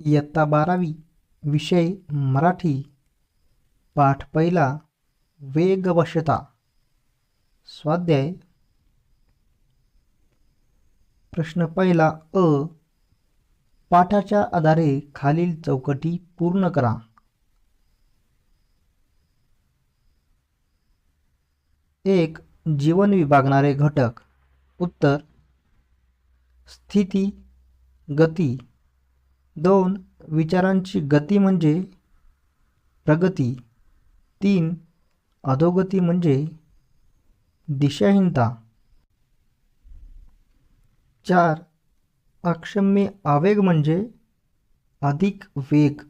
इयत्ता बारावी विषय मराठी. पाठ पहिला वेगवशता स्वाध्याय. प्रश्न पहिला अ. पाठाच्या आधारे खालील चौकटी पूर्ण करा. एक जीवन विभागणारे घटक. उत्तर स्थिती गती. दोन विचारांची गती म्हणजे प्रगती. तीन अधोगती म्हणजे दिशाहीनता. चार अक्षम्य आवेग म्हणजे अधिक वेग.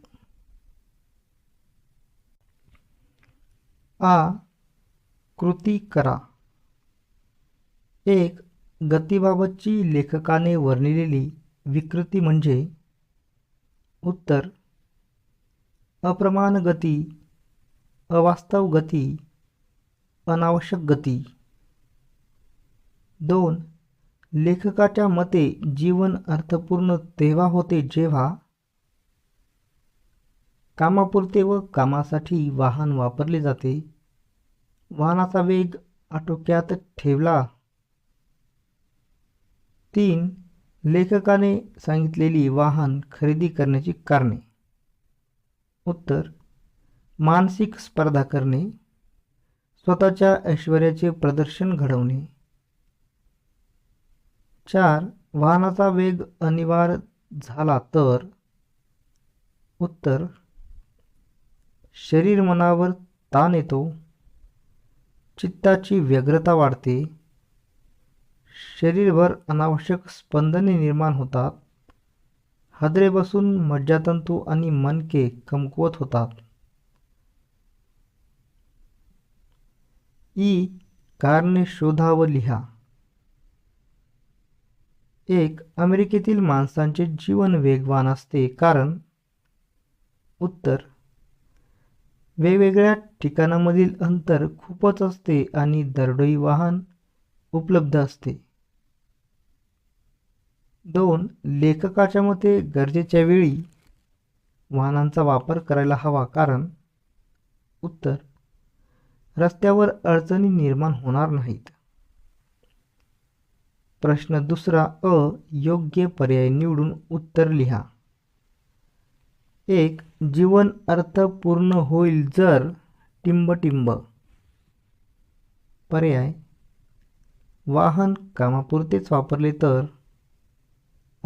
आ कृती करा. एक गतीबाबतची लेखकाने वर्णिलेली विकृती म्हणजे उत्तर अप्रमाण गती अवास्तव गती अनावश्यक गती. दोन लेखकाच्या मते जीवन अर्थपूर्ण तेव्हा होते जेव्हा कामापुरते व कामासाठी वाहन वापरले जाते. वाहनाचा वेग आटोक्यात ठेवला. तीन लेखकाने सांगितलेली वाहन खरेदी करण्याची कारणे. उत्तर मानसिक स्पर्धा करणे स्वतःच्या ऐश्वर्याचे प्रदर्शन घडवणे. चार वाहनाचा वेग अनिवार्य झाला तर. उत्तर शरीर मनावर ताण येतो. चित्ताची व्यग्रता वाढते. शरीरभर अनावश्यक स्पंदने निर्माण होतात. हादरे बसून मज्जातंतू आणि मनके कमकुवत होतात. ई. कारणे शोधा व लिहा. एक अमेरिकेतील माणसांचे जीवन वेगवान असते कारण उत्तर वेगवेगळ्या ठिकाणामधील अंतर खूपच असते आणि दरडोई वाहन उपलब्ध असते. दोन लेखकाच्या मते गरजेच्या वेळी वाहनांचा वापर करायला हवा. कारण उत्तर रस्त्यावर अडचणी निर्माण होणार नाहीत. प्रश्न दुसरा अ योग्य पर्याय निवडून उत्तर लिहा. एक जीवन अर्थपूर्ण होईल जर टिंबटिंब. पर्याय वाहन कामापुरतेच वापरले तर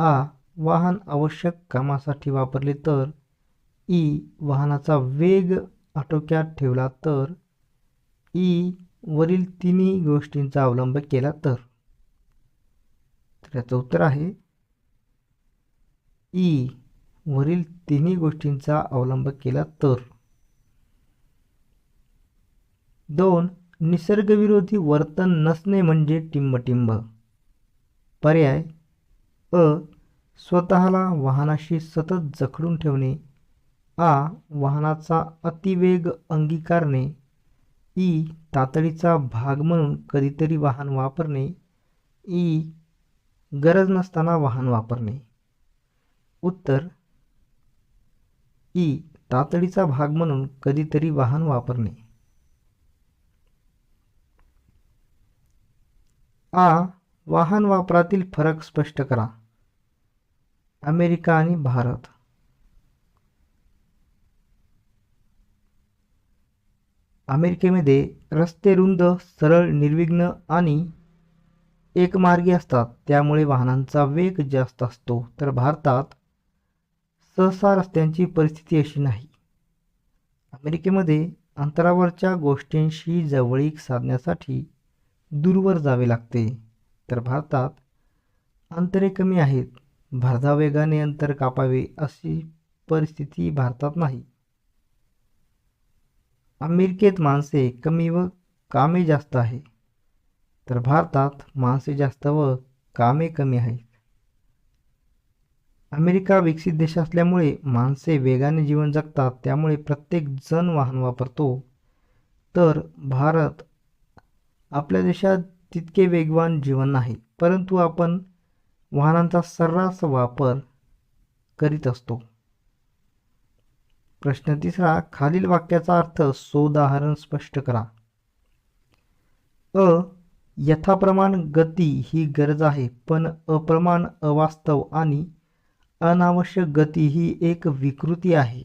आ वाहन आवश्यक कामासाठी वापरले तर ई वाहनाचा वेग आटोक्यात ठेवला तर ई वरील तिन्ही गोष्टींचा अवलंब केला तर. तर याचं उत्तर आहे ई वरील तिन्ही गोष्टींचा अवलंब केला तर. दोन निसर्गविरोधी वर्तन नसणे म्हणजे टिंबटिंब. पर्याय अ स्वतःला वाहनाशी सतत जखडून ठेवणे. आ वाहनाचा अतिवेग अंगीकारणे. ई तातडीचा भाग म्हणून कधीतरी वाहन वापरणे. ई गरज नसताना वाहन वापरणे. उत्तर ई तातडीचा भाग म्हणून कधीतरी वाहन वापरणे. आ वाहन वापरातील फरक स्पष्ट करा. अमेरिका आणि भारत. अमेरिकेमध्ये रस्ते रुंद सरळ निर्विघ्न आणि एकमार्गी असतात. त्यामुळे वाहनांचा वेग जास्त असतो. तर भारतात सहसा रस्त्यांची परिस्थिती अशी नाही. अमेरिकेमध्ये अंतरावरच्या गोष्टींशी जवळीक साधण्यासाठी दूरवर जावे लागते. तर भारतात अंतरे कमी आहेत. भारता वेगाने अंतर कापावे अशी परिस्थिती भारतात नाही. अमेरिकेत माणसे कमी व कामे जास्त आहे. तर भारतात माणसे जास्त व कामे कमी आहेत. अमेरिका विकसित देश असल्यामुळे माणसे वेगाने जीवन जगतात त्यामुळे प्रत्येक जण वाहन वापरतो. तर भारत आपल्या देशात तितके वेगवान जीवन नाही परंतु आपण वाहनांचा सर्रास वापर करीत असतो. प्रश्न तिसरा खालील वाक्याचा अर्थ सोदाहरण स्पष्ट करा. अ यथाप्रमाण गती ही गरज आहे पण अप्रमाण अवास्तव आणि अनावश्यक गती ही एक विकृती आहे.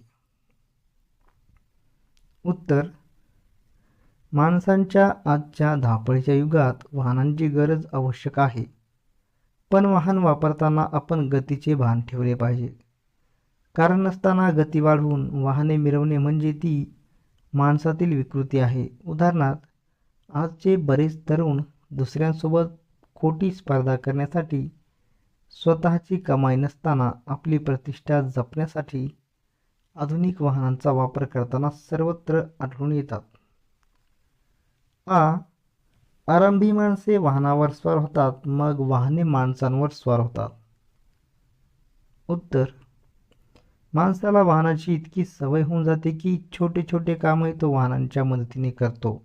उत्तर माणसांच्या आजच्या धापळीच्या युगात वाहनांची गरज आवश्यक आहे. पण वाहन वापरताना आपण गतीचे भान ठेवले पाहिजे. कारण नसताना गती वाढवून वाहने मिरवणे म्हणजे ती माणसातील विकृती आहे. उदाहरणार्थ आजचे बरेच तरुण दुसऱ्यांसोबत खोटी स्पर्धा करण्यासाठी स्वतःची कमाई नसताना आपली प्रतिष्ठा जपण्यासाठी आधुनिक वाहनांचा वापर करताना सर्वत्र आढळून येतात. आ आरंभी माणसे वाहनावर स्वार होतात मग वाहने माणसांवर स्वार होतात. उत्तर माणसाला वाहनाची इतकी सवय होऊन जाते की छोटे छोटे कामही तो वाहनांच्या मदतीने करतो.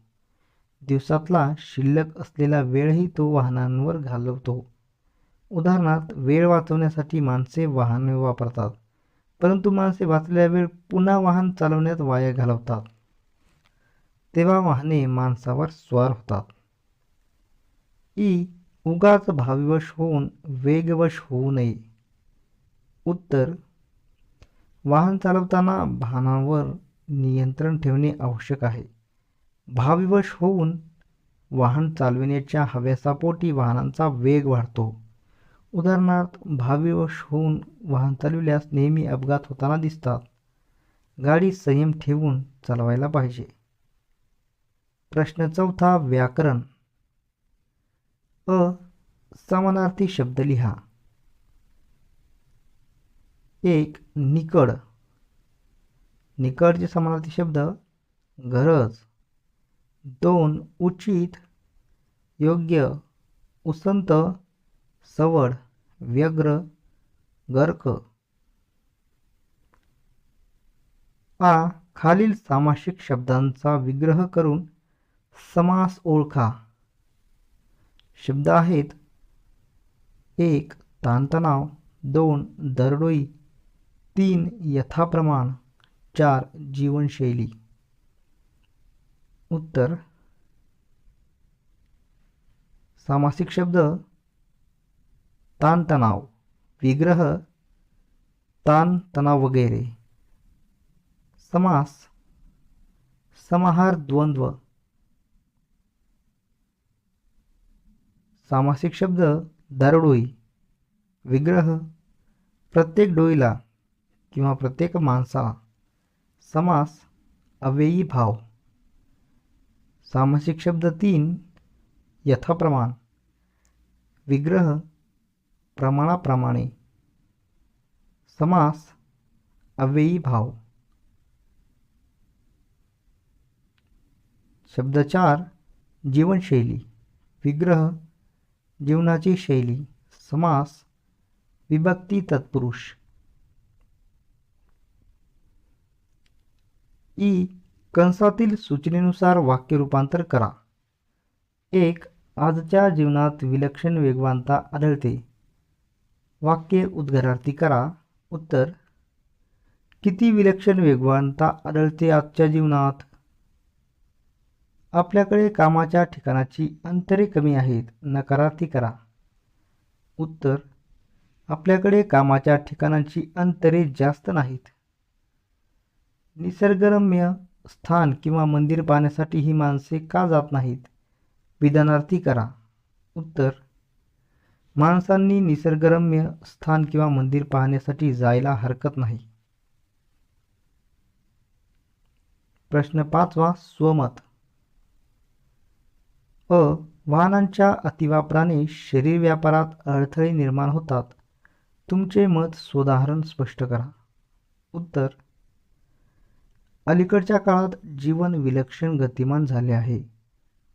दिवसातला शिल्लक असलेला वेळही तो वाहनांवर घालवतो. उदाहरणार्थ वेळ वाचवण्यासाठी माणसे वाहने वापरतात परंतु माणसे वाचलेला वेळ पुन्हा वाहन चालवण्यात वाया घालवतात. तेव्हा वाहने माणसावर स्वार होतात. ई उगाच भाविवश होऊन वेगवश होऊ नये. उत्तर वाहन चालवताना भानावर नियंत्रण ठेवणे आवश्यक आहे. भाविवश होऊन वाहन चालविण्याच्या हव्यासापोटी वाहनांचा वेग वाढतो. उदाहरणार्थ भाविवश होऊन वाहन चालविल्यास नेहमी अपघात होताना दिसतात. गाडी संयम ठेवून चालवायला पाहिजे. प्रश्न चौथा व्याकरण. अ समानार्थी शब्द लिहा. एक निकड. निकडचे समानार्थी शब्द गरज. दोन उचित. योग्य. उसंत. सवड. व्यग्र. गर्क. आ खालील सामासिक शब्दांचा विग्रह करून समास ओळखा. शब्द आहेत. एक ताणतणाव. दोन दरडोई. तीन यथाप्रमाण. चार जीवनशैली. उत्तर. सामासिक शब्द. ताणतणाव. विग्रह. ताण तणाव वगैरे. समास. समाहार द्वंद्व. सामासिक शब्द दरडोई विग्रह प्रत्येक डोईला किंवा प्रत्येक माणसाला समास अव्ययी भाव. सामासिक शब्द तीन यथाप्रमाण विग्रह प्रमाणाप्रमाणे. समास अव्ययी भाव. शब्द चार जीवनशैली. विग्रह जीवनाची शैली समास विभक्ती तत्पुरुष. ई. कंसातील सूचनेनुसार वाक्य रूपांतर करा. एक. आजच्या जीवनात विलक्षण वेगवानता आढळते. वाक्य उद्गारार्थी करा. उत्तर. किती विलक्षण वेगवानता आढळते आजच्या जीवनात? आपल्याकडे कामाच्या ठिकाणाची अंतरे कमी आहेत नकारार्थी करा. उत्तर आपल्याकडे कामाच्या ठिकाणांची अंतरे जास्त नाहीत. निसर्गरम्य स्थान किंवा मंदिर पाहण्यासाठी ही माणसे का जात नाहीत? विधानार्थी करा. उत्तर माणसांनी निसर्गरम्य स्थान किंवा मंदिर पाहण्यासाठी जायला हरकत नाही. प्रश्न पाचवा स्वमत. अ वाहनांच्या अतिवापराने शरीर व्यापारात अडथळे निर्माण होतात. तुमचे मत सुदाहरण स्पष्ट करा. उत्तर अलीकडच्या काळात जीवन विलक्षण गतिमान झाले आहे.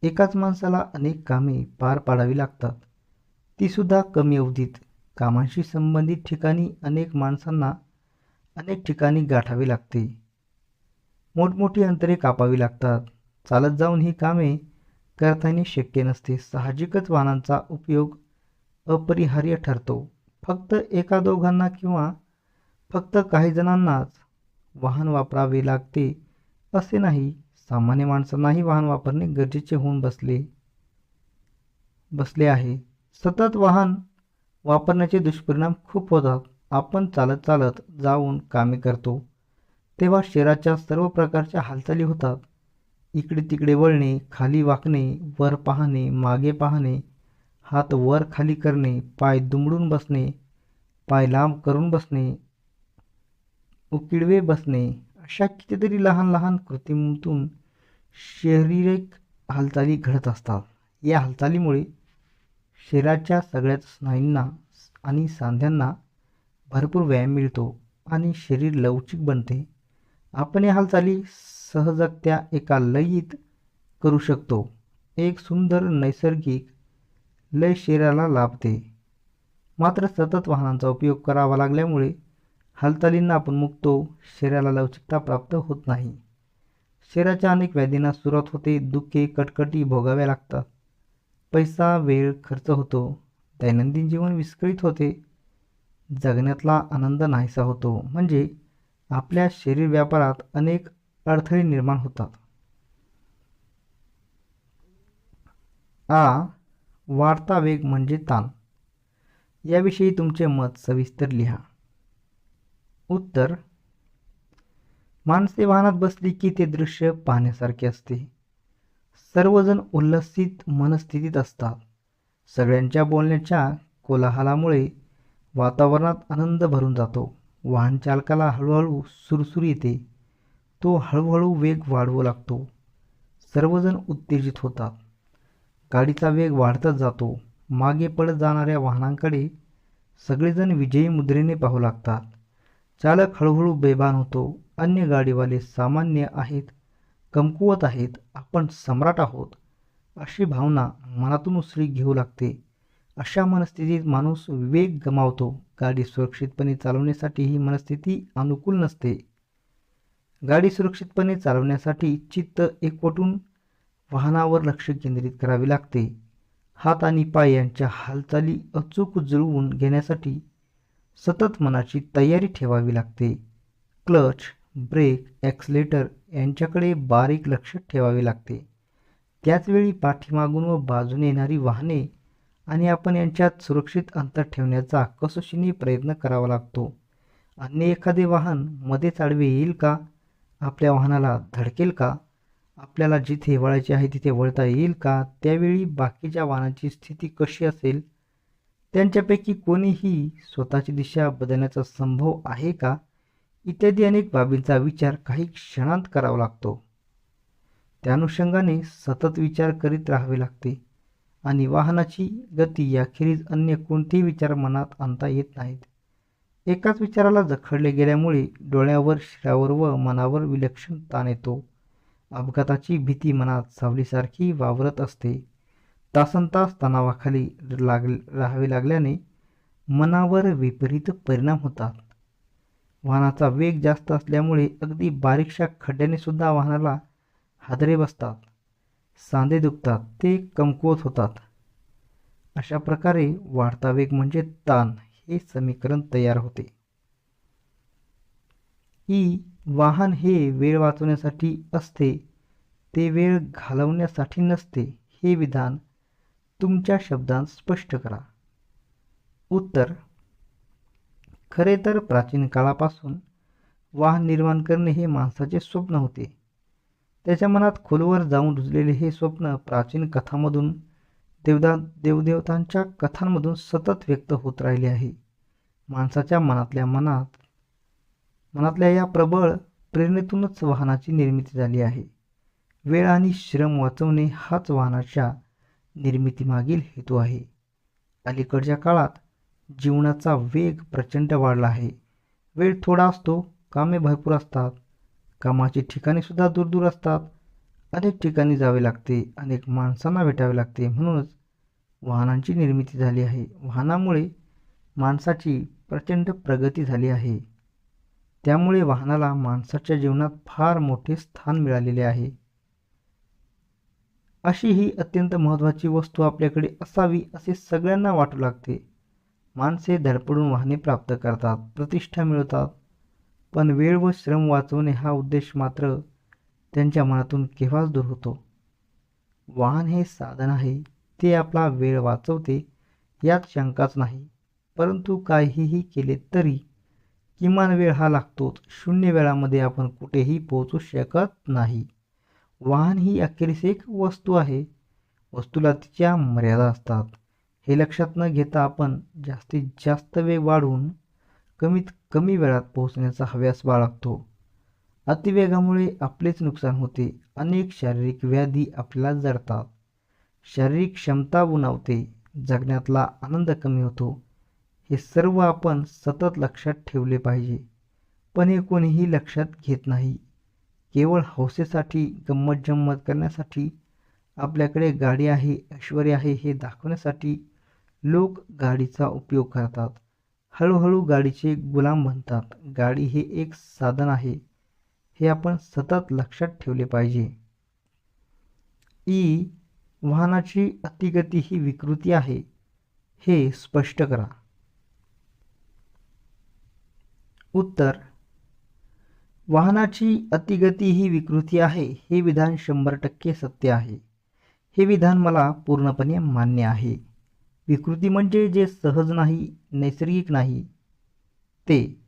एकाच माणसाला अनेक कामे पार पाडावी लागतात. तीसुद्धा कमी अवधीत. कामांशी संबंधित ठिकाणी अनेक माणसांना अनेक ठिकाणी गाठावी लागते. मोठमोठी अंतरे कापावी लागतात. चालत जाऊन ही कामे करताने शक्य नसते. साहजिकच वाहनांचा उपयोग अपरिहार्य ठरतो. फक्त एका दोघांना किंवा फक्त काही जणांनाच वाहन वापरावे लागते असे नाही. सामान्य माणसांनाही वाहन वापरणे गरजेचे होऊन बसले बसले आहे. सतत वाहन वापरण्याचे दुष्परिणाम खूप होतात. आपण चालत चालत जाऊन कामे करतो तेव्हा शरीराच्या सर्व प्रकारच्या हालचाली होतात. इकडे तिकडे वळणे खाली वाकणे वर पाहणे मागे पाहणे हात वर खाली करणे पाय दुमडून बसणे पाय लांब करून बसणे उकिडवे बसणे अशा कितीतरी लहान लहान कृत्रिमतून शारीरिक हालचाली घडत असतात. या हालचालीमुळे शरीराच्या सगळ्याच स्नायूंना आणि सांध्यांना भरपूर व्यायाम मिळतो आणि शरीर लवचिक बनते. आपण या हालचाली सहजगत्या एका लयीत करू शकतो. एक सुंदर नैसर्गिक लय शरीराला लाभते. मात्र सतत वाहनांचा उपयोग करावा लागल्यामुळे हालचालींना आपण मुक्तो शरीराला लवचिकता प्राप्त होत नाही. शरीराच्या अनेक व्याधींना सुरुवात होते दुःखे कटकटी भोगाव्या लागतात. पैसा वेळ खर्च होतो. दैनंदिन जीवन विस्कळीत होते. जगण्यातला आनंद नाहीसा होतो. म्हणजे आपल्या शरीर व्यापारात अनेक अडथळे निर्माण होतात. आ वाढता वेग म्हणजे ताण. याविषयी तुमचे मत सविस्तर लिहा. उत्तर माणसे वाहनात बसली की ते दृश्य पाहण्यासारखे असते. सर्वजण उल्लसित मनस्थितीत असतात. सगळ्यांच्या बोलण्याच्या कोलाहलामुळे वातावरणात आनंद भरून जातो. वाहन चालकाला हळूहळू सुरसुरी येते. तो हळूहळू वेग वाढवू लागतो. सर्वजण उत्तेजित होतात. गाडीचा वेग वाढतच जातो. मागे पडत जाणाऱ्या वाहनांकडे सगळेजण विजयी मुद्रेने पाहू लागतात. चालक हळूहळू बेभान होतो. अन्य गाडीवाले सामान्य आहेत कमकुवत आहेत आपण सम्राट आहोत अशी भावना मनातून उसळी घेऊ लागते. अशा मनस्थितीत माणूस वेग गमावतो. गाडी सुरक्षितपणे चालवण्यासाठी ही मनस्थिती अनुकूल नसते. गाडी सुरक्षितपणे चालवण्यासाठी चित्त एकवटून वाहनावर लक्ष केंद्रित करावे लागते. हात आणि पाय यांच्या हालचाली अचूक जुळवून घेण्यासाठी सतत मनाची तयारी ठेवावी लागते. क्लच ब्रेक ॲक्सलेटर यांच्याकडे बारीक लक्ष ठेवावे लागते. त्याचवेळी पाठीमागून व बाजूने येणारी वाहने आणि आपण यांच्यात सुरक्षित अंतर ठेवण्याचा कसोशीने प्रयत्न करावा लागतो. अन्य एखादे वाहन मध्येच आडवे येईल का? आपल्या वाहनाला धडकेल का? आपल्याला जिथे वळायचे आहे तिथे वळता येईल का? त्यावेळी बाकीच्या वाहनाची स्थिती कशी असेल? त्यांच्यापैकी कोणीही स्वतःची दिशा बदलण्याचा संभव आहे का? इत्यादी अनेक बाबींचा विचार काही क्षणांत करावा लागतो. त्या अनुषंगाने सतत विचार करीत राहावे लागते आणि वाहनाची गती याखेरीज अन्य कोणतेही विचार मनात आणता येत नाहीत. एकाच विचाराला जखडले गेल्यामुळे डोळ्यावर शिरावर व मनावर विलक्षण ताण येतो. अपघाताची भीती मनात सावलीसारखी वावरत असते. तासनतास तणावाखाली लाग राहावे लागल्याने मनावर विपरीत परिणाम होतात. वाहनाचा वेग जास्त असल्यामुळे अगदी बारीकशा खड्ड्याने सुद्धा वाहनाला हादरे बसतात. सांधे दुखतात ते कमकुवत होतात. अशा प्रकारे वाढता वेग म्हणजे ताण. हे समीकरण तयार होते. ई वाहन हे वेळ वाचवण्यासाठी असते ते वेळ घालवण्यासाठी नसते हे विधान तुमच्या शब्दांत स्पष्ट करा. उत्तर खरे तर प्राचीन काळापासून वाहन निर्माण करणे हे माणसाचे स्वप्न होते. त्याच्या मनात खोलवर जाऊन रुजलेले हे स्वप्न प्राचीन कथामधून देवदा देवदेवतांच्या कथांमधून सतत व्यक्त होत राहिले आहे. माणसाच्या मनातल्या मनात मनातल्या या प्रबळ प्रेरणेतूनच वाहनाची निर्मिती झाली आहे. वेळ आणि श्रम वाचवणे हाच वाहनाच्या निर्मितीमागील हेतू आहे. अलीकडच्या काळात जीवनाचा वेग प्रचंड वाढला आहे. वेळ थोडा असतो कामे भरपूर असतात कामाची ठिकाणीसुद्धा दूर दूर असतात अनेक ठिकाणी जावे लागते अनेक माणसांना भेटावे लागते. म्हणूनच वाहनांची निर्मिती झाली आहे. वाहनामुळे माणसाची प्रचंड प्रगती झाली आहे. त्यामुळे वाहनाला माणसाच्या जीवनात फार मोठे स्थान मिळालेले आहे. अशी ही अत्यंत महत्त्वाची वस्तू आपल्याकडे असावी असे सगळ्यांना वाटू लागते. माणसे धडपडून वाहने प्राप्त करतात प्रतिष्ठा मिळवतात. पण वेळ व श्रम वाचवणे हा उद्देश मात्र त्यांच्या मनातून केव्हाच दूर होतो? वाहन हे साधन आहे ते आपला वेळ वाचवते यात शंकाच नाही. परंतु काहीही केले तरी किमान वेळ हा लागतोच. शून्य वेळामध्ये आपण कुठेही पोहोचू शकत नाही. वाहन ही अखेरीस एक वस्तू आहे. वस्तूला तिच्या मर्यादा असतात. हे लक्षात न घेता आपण जास्तीत जास्त वेग वाढवून कमीत कमी वेळात पोहोचण्याचा हव्यास बाळगतो. अतिवेगामुळे आपलेच नुकसान होते. अनेक शारीरिक व्याधी आपल्याला जडतात. शारीरिक क्षमता उणावते. जगण्यातला आनंद कमी होतो. हे सर्व आपण सतत लक्षात ठेवले पाहिजे. पण हे कोणीही लक्षात घेत नाही. केवळ हौसेसाठी गंमत जम्मत करण्यासाठी आपल्याकडे गाडी आहे ऐश्वर आहे हे दाखवण्यासाठी लोक गाडीचा उपयोग करतात. हळूहळू गाडीचे गुलाम बनतात. गाडी हे एक साधन आहे. हे आपण सतत लक्षात ठेवले पाहिजे. ई वाहनाची अतिगती ही विकृती आहे हे स्पष्ट करा. उत्तर वाहनाची अतिगती ही विकृती आहे हे विधान शंभर टक्के सत्य आहे. हे विधान मला पूर्णपणे मान्य आहे. विकृती म्हणजे जे सहज नाही नैसर्गिक नाही ते.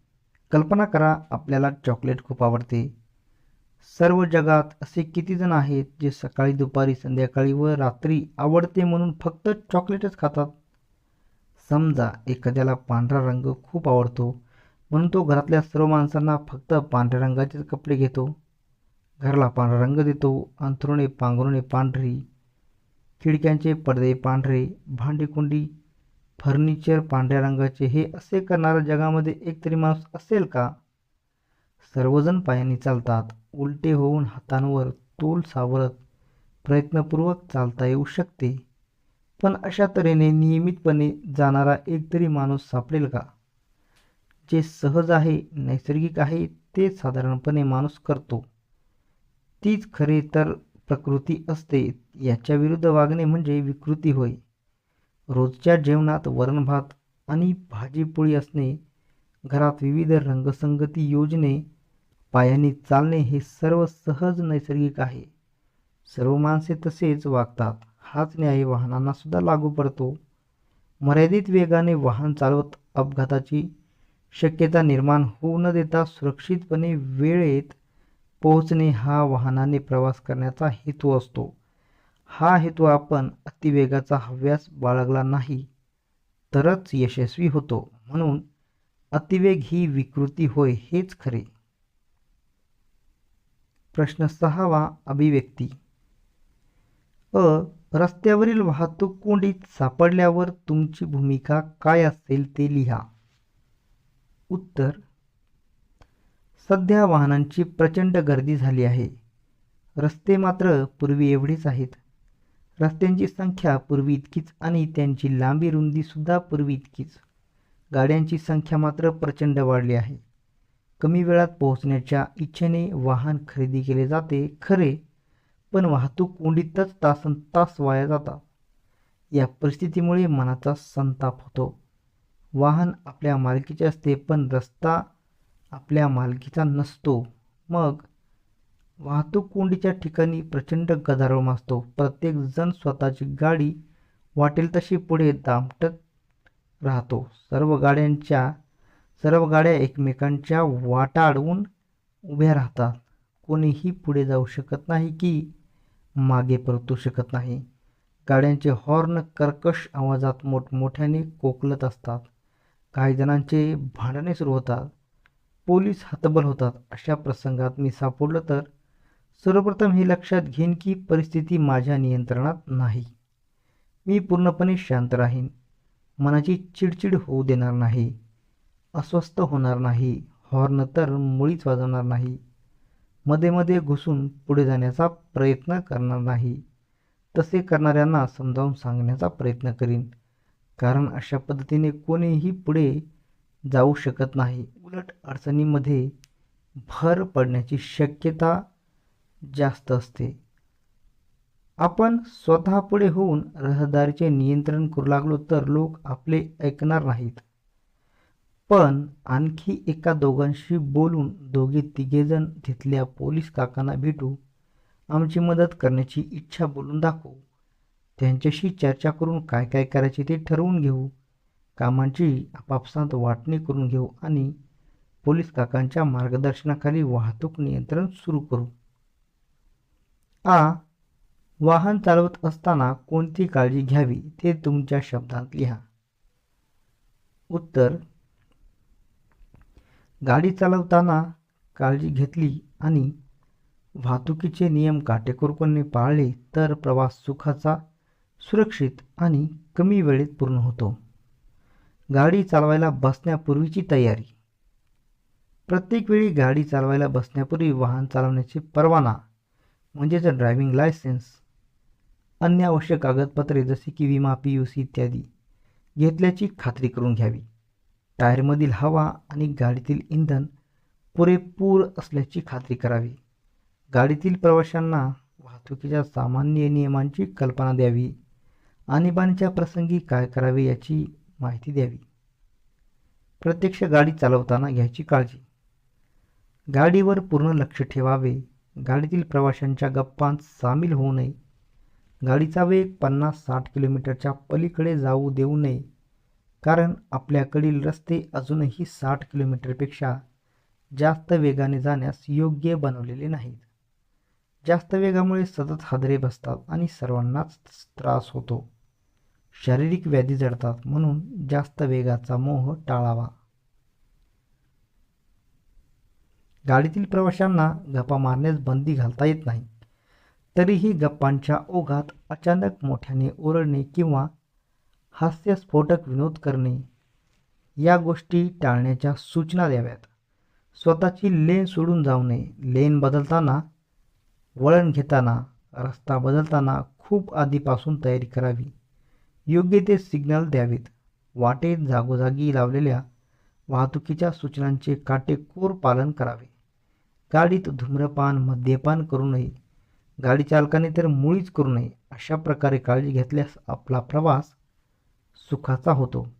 कल्पना करा आपल्याला चॉकलेट खूप आवडते. सर्व जगात असे किती जण आहेत जे सकाळी दुपारी संध्याकाळी व रात्री आवडते म्हणून फक्त चॉकलेटच खातात? समजा एखाद्याला पांढरा रंग खूप आवडतो म्हणून तो घरातल्या सर्व माणसांना फक्त पांढऱ्या रंगाचेच कपडे घेतो. घराला पांढरा रंग देतो अंथरुणे पांघरुणे पांढरी खिडक्यांचे पडदे पांढरे भांडीकुंडी फर्निचर पांढऱ्या रंगाचे हे असे करणाऱ्या जगामध्ये एक तरी माणूस असेल का? सर्वजण पायांनी चालतात. उलटे होऊन हातांवर तोल सावरत प्रयत्नपूर्वक चालता येऊ शकते. पण अशा तऱ्हेने नियमितपणे जाणारा एक तरी माणूस सापडेल का? जे सहज आहे नैसर्गिक आहे ते साधारणपणे माणूस करतो. तीच खरे तर प्रकृती असते याच्या विरुद्ध वागणे म्हणजे विकृती होय. रोजच्या जेवणात वरणभात आणि भाजीपोळी असणे घरात विविध रंगसंगती योजने पायाने चालणे हे सर्व सहज नैसर्गिक आहे. सर्व माणसे तसेच वागतात. हाच न्याय वाहनांना सुद्धा लागू पडतो. मर्यादित वेगाने वाहन चालवत अपघाताची शक्यता निर्माण होऊ न देता सुरक्षितपणे वेळेत पोहोचणे हा वाहनाने प्रवास करण्याचा हेतू असतो. हा हेतू आपण अतिवेगाचा हव्यास बाळगला नाही तरच यशस्वी होतो. म्हणून अतिवेग ही विकृती होय हेच खरे. प्रश्न सहावा अभिव्यक्ती. अ रस्त्यावरील वाहतूक कोंडीत सापडल्यावर तुमची भूमिका काय असेल ते लिहा. उत्तर सध्या वाहनांची प्रचंड गर्दी झाली आहे. रस्ते मात्र पूर्वी एवढेच आहेत. रस्त्यांची संख्या पूर्वी इतकीच आणि त्यांची लांबी रुंदीसुद्धा पूर्वी इतकीच. गाड्यांची संख्या मात्र प्रचंड वाढली आहे. कमी वेळात पोहोचण्याच्या इच्छेने वाहन खरेदी केले जाते खरे. पण वाहतूक कोंडीतच तासन तास वाया जातात या परिस्थितीमुळे मनाचा संताप होतो. वाहन आपल्या मालकीचे असते पण रस्ता आपल्या मालकीचा नसतो. मग वाहतूक कोंडीच्या ठिकाणी प्रचंड गदारोळ माजतो. प्रत्येकजण स्वतःची गाडी वाटेल तशी पुढे दामटत राहतो. सर्व गाड्यांच्या सर्व गाड्या एकमेकांच्या वाटा अडवून उभ्या राहतात. कोणीही पुढे जाऊ शकत नाही की मागे परतू शकत नाही. गाड्यांचे हॉर्न कर्कश आवाजात मोठमोठ्याने कोकलत असतात. काही जणांचे भांडणे सुरू होतात. पोलीस हतबल होतात. अशा प्रसंगात मी सापडलं तर सर्वप्रथम हे लक्षात घेईन की परिस्थिती माझ्या नियंत्रणात नाही. मी पूर्णपणे शांत राहीन. मनाची चिडचिड होऊ देणार नाही. अस्वस्थ होणार नाही. हॉर्न तर मुळीच वाजवणार नाही. मध्ये मध्ये घुसून पुढे जाण्याचा प्रयत्न करणार नाही. तसे करणाऱ्यांना समजावून सांगण्याचा प्रयत्न करीन. कारण अशा पद्धतीने कोणीही पुढे जाऊ शकत नाही. उलट अडचणीमध्ये भर पडण्याची शक्यता जास्त असते. आपण स्वतः पुढे होऊन रहदारीचे नियंत्रण करू लागलो तर लोक आपले ऐकणार नाहीत. पण आणखी एका दोघांशी बोलून दोघे तिघेजण तिथल्या पोलीस काकांना भेटू आमची मदत करण्याची इच्छा बोलून दाखवू. त्यांच्याशी चर्चा करून काय काय करायचे ते ठरवून घेऊ. कामांची आपापसात वाटणी करून घेऊ आणि पोलीस काकांच्या मार्गदर्शनाखाली वाहतूक नियंत्रण सुरू करू. आ वाहन चालवत असताना कोणती काळजी घ्यावी ते तुमच्या शब्दात लिहा. उत्तर गाडी चालवताना काळजी घेतली आणि वाहतुकीचे नियम काटेकोरपणे पाळले तर प्रवास सुखाचा सुरक्षित आणि कमी वेळेत पूर्ण होतो. गाडी चालवायला बसण्यापूर्वीची तयारी. प्रत्येक वेळी गाडी चालवायला बसण्यापूर्वी वाहन चालवण्याचे परवाना म्हणजेच ड्रायव्हिंग लायसन्स अन्य आवश्यक कागदपत्रे जसे की विमा पी यू सी इत्यादी घेतल्याची खात्री करून घ्यावी. टायरमधील हवा आणि गाडीतील इंधन पुरेपूर असल्याची खात्री करावी. गाडीतील प्रवाशांना वाहतुकीच्या सामान्य नियमांची कल्पना द्यावी आणीबाणीच्या प्रसंगी काय करावे याची माहिती द्यावी. प्रत्यक्ष गाडी चालवताना घ्यायची काळजी. गाडीवर पूर्ण लक्ष ठेवावे. गाडीतील प्रवाशांच्या गप्पांत सामील होऊ नये. गाडीचा वेग पन्नास साठ किलोमीटरच्या पलीकडे जाऊ देऊ नये. कारण आपल्याकडील रस्ते अजूनही साठ किलोमीटरपेक्षा जास्त वेगाने जाण्यास योग्य बनवलेले नाहीत. जास्त वेगामुळे सतत हादरे बसतात आणि सर्वांनाच त्रास होतो. शारीरिक व्याधी जडतात म्हणून जास्त वेगाचा मोह टाळावा. गाडीतील प्रवाशांना गप्पा मारण्यास बंदी घालता येत नाही. तरीही गप्पांच्या ओघात अचानक मोठ्याने ओरडणे किंवा हास्यस्फोटक विनोद करणे या गोष्टी टाळण्याच्या सूचना द्याव्यात. स्वतःची लेन सोडून जाऊ नये. लेन बदलताना वळण घेताना रस्ता बदलताना खूप आधीपासून तयारी करावी. योग्य ते सिग्नल द्यावेत. वाटेत जागोजागी लावलेल्या वाहतुकीच्या सूचनांचे काटेकोर पालन करावे. गाडीत धूम्रपान मद्यपान करू नये. गाडी चालकाने तर मुळीच करू नये. अशा प्रकारे काळजी घेतल्यास आपला प्रवास सुखाचा होतो.